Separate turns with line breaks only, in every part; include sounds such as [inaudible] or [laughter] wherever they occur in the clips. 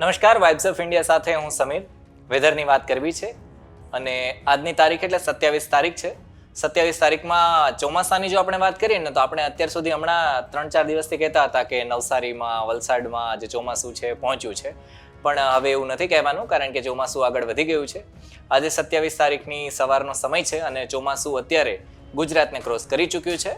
નમસ્કાર vibes of India સાથે હું સમીર. વેધરની વાત કરવી છે અને આજની તારીખ એટલે સત્યાવીસ તારીખ છે. સત્યાવીસ તારીખમાં ચોમાસાની જો આપણે વાત કરીએ ને તો આપણે અત્યાર સુધી હમણાં ત્રણ ચાર દિવસથી કહેતા હતા કે નવસારીમાં, વલસાડમાં જે ચોમાસું છે પહોંચ્યું છે. પણ હવે એવું નથી કહેવાનું કારણ કે ચોમાસું આગળ વધી ગયું છે. આજે સત્યાવીસ તારીખની સવારનો સમય છે અને ચોમાસું અત્યારે ગુજરાતને ક્રોસ કરી ચૂક્યું છે.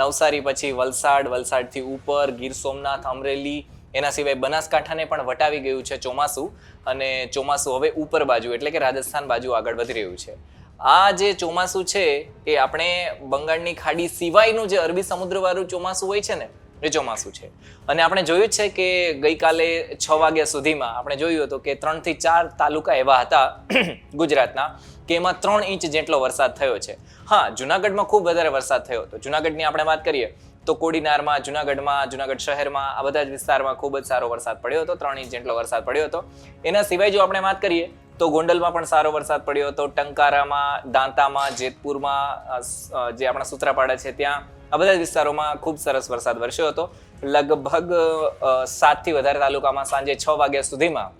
નવસારી પછી વલસાડ, વલસાડથી ઉપર, ગીર સોમનાથ, અમરેલી એના સિવાય બનાસકાંઠાને પણ વટાવી ગયું છે ચોમાસું અને ચોમાસું હવે ઉપર બાજુ, એટલે કે રાજસ્થાન બાજુ આગળ વધી રહ્યું છે. આ જે ચોમાસું છે એ આપણે બંગાળની ખાડી સિવાયનું જે અરબી સમુદ્રવાળું ચોમાસું હોય છે ને, એ ચોમાસું છે. અને આપણે જોયું છે કે ગઈકાલે છ વાગ્યા સુધીમાં આપણે જોયું હતું કે ત્રણથી ચાર તાલુકા એવા હતા [clears throat] ગુજરાતના કે એમાં ત્રણ ઇંચ જેટલો વરસાદ થયો છે. હા, જુનાગઢમાં ખૂબ વધારે વરસાદ થયો હતો. જુનાગઢની આપણે વાત કરીએ તો કોડીનારમાં, જુનાગઢમાં, જુનાગઢ શહેરમાં આ બધા જ વિસ્તારમાં ખૂબ જ સારો વરસાદ પડ્યો હતો. ત્રણ ઇંચ જેટલો વરસાદ પડ્યો હતો. એના સિવાય જો આપણે વાત કરીએ, તો ગોંડલમાં પણ સારો વરસાદ પડ્યો હતો. ટંકારામાં, દાંતામાં, જેતપુરમાં જે આપણા સૂત્રાપાડા છે, ત્યાં આ બધા વિસ્તારોમાં ખૂબ સરસ વરસાદ વરસ્યો હતો. લગભગ સાતથી વધારે તાલુકામાં સાંજે છ વાગ્યા સુધીમાં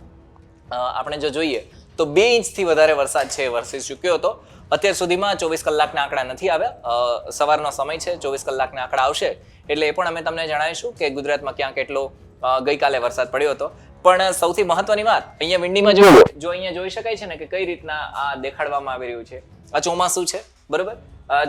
આપણે જો જોઈએ તો બે ઇંચથી વધારે વરસાદ છે વરસી ચૂક્યો હતો. અત્યાર સુધીમાં ચોવીસ કલાકના આંકડા નથી આવ્યા. સવારનો સમય છે, ચોવીસ કલાકના આંકડા આવશે. એટલે એ પણ અમે તમને જણાવીશું કે ગુજરાતમાં ક્યાં કેટલો ગઈકાલે વરસાદ પડ્યો હતો. પણ સૌથી મહત્વની વાત, અહીંયા વિંડીમાં જો જો અહીંયા જોઈ શકાય છે ને કે કઈ રીતના આ દેખાડવામાં આવી રહ્યું છે? આ ચોમાસું છે, બરોબર?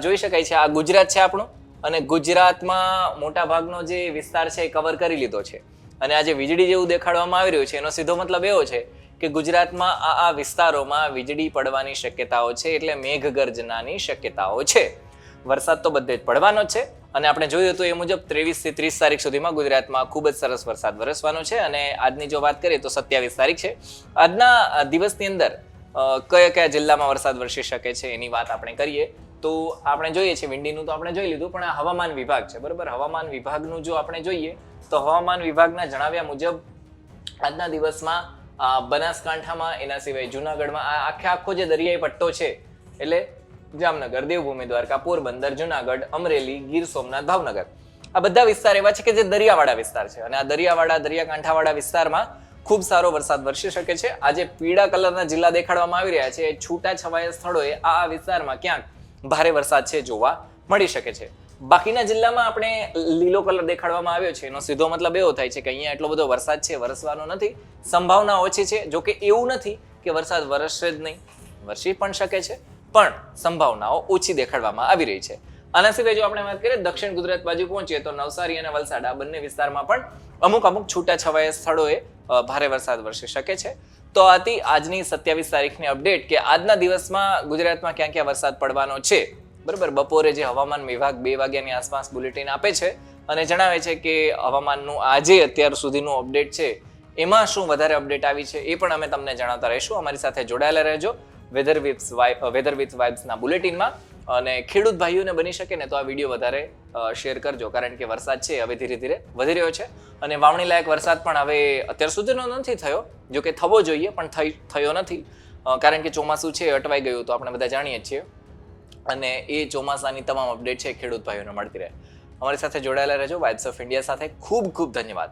જોઈ શકાય છે આ ગુજરાત છે આપણું. અને ગુજરાતમાં મોટા ભાગનો જે વિસ્તાર છે એ કવર કરી લીધો છે. અને આજે વીજળી જેવું દેખાડવામાં આવી રહ્યું છે, એનો સીધો મતલબ એવો છે કે ગુજરાતમાં આ આ વિસ્તારોમાં વીજળી પડવાની શક્યતાઓ છે એટલે મેઘગર્જનાની શક્યતાઓ છે. વરસાદ તો બધે જ પડવાનો છે અને આપણે જોયું હતું એ મુજબ ત્રેવીસથી ત્રીસ તારીખ સુધીમાં ગુજરાતમાં ખૂબ જ સરસ વરસાદ વરસવાનો છે અને આજની જો વાત કરીએ તો સત્યાવીસ તારીખ છે. આજના દિવસની અંદર કયા કયા જિલ્લામાં વરસાદ વરસી શકે છે એની વાત આપણે કરીએ તો આપણે જોઈએ છીએ, વિંડીનું તો આપણે જોઈ લીધું પણ હવામાન વિભાગ છે, બરોબર? હવામાન વિભાગનું જો આપણે જોઈએ તો હવામાન વિભાગના જણાવ્યા મુજબ આજના દિવસમાં બનાસકાંઠામાં, એના સિવાય જુનાગઢમાં, આ આખે આખો જે દરિયાઈ પટ્ટો છે, એટલે જામનગર, દેવભૂમિ દ્વારકા પોરબંદર જુનાગઢ, અમરેલી, ગીર સોમનાથ, ભાવનગર. આ બધા વિસ્તાર એવા છે કે જે દરિયાવાળા વિસ્તાર છે. અને આ દરિયાવાળા, દરિયાકાંઠાવાળા વિસ્તારમાં ખૂબ સારો વરસાદ વરસી શકે છે. આજે પીળા કલરના જિલ્લા દેખાડવામાં આવી રહ્યા છે. છૂટા છવાયા સ્થળોએ આ વિસ્તારમાં ક્યાંક ભારે વરસાદ છે જોવા મળી શકે છે. બાકીના જિલ્લામાં આપણે લીલો કલર દેખાડવામાં આવ્યો છે. એનો સીધો મતલબ એવો થાય છે કે અહીંયા એટલો બધો વરસાદ છે, વરસવાનો નથી. સંભાવના ઓછી છે. જોકે એવું નથી કે વરસાદ વરસશે જ નહીં. વરસી પણ શકે છે, પણ સંભાવનાઓ ઓછી દેખાડવામાં આવી રહી છે. આના સિવાય જો આપણે વાત કરીએ, દક્ષિણ ગુજરાત બાજુ પહોંચીએ તો નવસારી અને વલસાડ, આ બંને વિસ્તારમાં પણ અમુક અમુક છૂટા છવાયા સ્થળોએ ભારે વરસાદ વરસી શકે છે. તો આથી આજની સત્યાવીસ તારીખની અપડેટ કે આજના દિવસમાં ગુજરાતમાં ક્યાં ક્યાં વરસાદ પડવાનો છે બરાબર, બપોરે જે હવામાન વિભાગ બે વાગ્યાની આસપાસ બુલેટિન આપે છે અને જણાવે છે કે હવામાનનું આજે અત્યાર સુધીનું અપડેટ છે, એમાં શું વધારે અપડેટ આવી છે એ પણ અમે તમને જણાવતા રહીશું. અમારી સાથે જોડાયેલા રહેજો. વેધર વિથ વેધર વિથ વાઇબ્સના બુલેટિનમાં. અને ખેડૂત ભાઈઓને બની શકે ને તો આ વીડિયો વધારે શેર કરજો, કારણ કે વરસાદ છે, હવે ધીરે ધીરે વધી રહ્યો છે. અને વાવણી લાયક વરસાદ પણ હવે અત્યાર સુધીનો નથી થયો જો કે થવો જોઈએ, પણ થઈ, થયો નથી. કારણ કે ચોમાસું છે, અટવાઈ ગયું, તો આપણે બધા જાણીએ છીએ. અને એ ચોમાસાની તમામ અપડેટ છે ખેડૂત ભાઈઓને મળતી રહે. અમારી સાથે જોડાયેલા રહેજો. વાઇબ્સ ઓફ ઇન્ડિયા સાથે ખૂબ ખૂબ ધન્યવાદ.